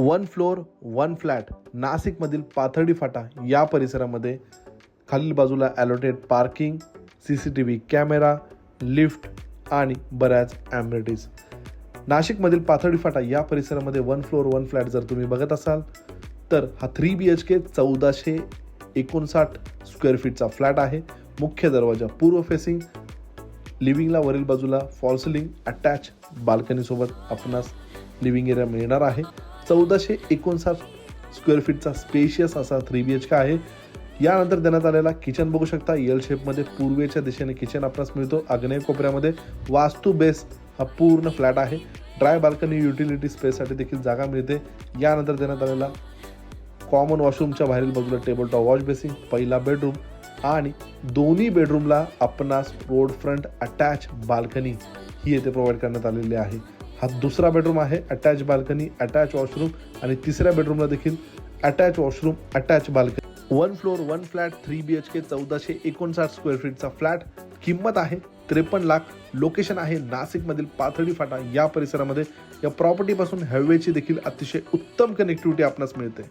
One floor one flat नाशिकमधील पाथर्डी फाटा या परिसरामध्ये खालील बाजूला allotted parking C C T V camera lift आणि बऱ्याच ॲम्बिनिटीज नाशिकमधील पाथर्डी फाटा या परिसरामध्ये वन फ्लोअर वन फ्लॅट जर तुम्ही बघत असाल तर हा थ्री बी एच के चौदाशे एकोणसाठ स्क्वेअर फीटचा फ्लॅट आहे. मुख्य दरवाजा पूर्व फेसिंग लिव्हिंगला वरील बाजूला फॉल सिलिंग अटॅच बाल्कनीसोबत आपणास लिव्हिंग एरिया मिळणार आहे. चौदाशे एकोणसाठ स्क्वेअर फीटचा स्पेशियस असा थ्री बी एच के आहे. यानंतर देण्यात आलेला किचन बघू शकता. एल शेपमध्ये पूर्वेच्या दिशेने किचन आपणास मिळतो. आग्नेय कोपऱ्यामध्ये वास्तू बेस हा पूर्ण फ्लॅट आहे. ड्राय बाल्कनी युटिलिटी स्पेससाठी देखील जागा मिळते. यानंतर देण्यात आलेला कॉमन वॉशरूमच्या बाहेरील बाजूला टेबल टॉप वॉश बेसिंग पहिला बेडरूम आणि दोन्ही बेडरूमला आपणास रोड फ्रंट अटॅच बाल्कनी ही येथे प्रोव्हाइड करण्यात आलेली आहे. हा दुसरा बेडरूम आहे अटॅच बाल्कनी अटॅच वॉशरूम आणि तिसऱ्या बेडरूमला देखील attach washroom attach balcony one floor one flat three B H K चौदाशे एकोणसाठ स्क्वेअर फीटचा फ्लॅट किंमत आहे त्रेपन्न लाख. लोकेशन आहे नाशिकमधील पाथर्डी फाटा या परिसरामध्ये. या प्रॉपर्टीपासून हवेची देखील अतिशय उत्तम कनेक्टिव्हिटी आपणास मिळते.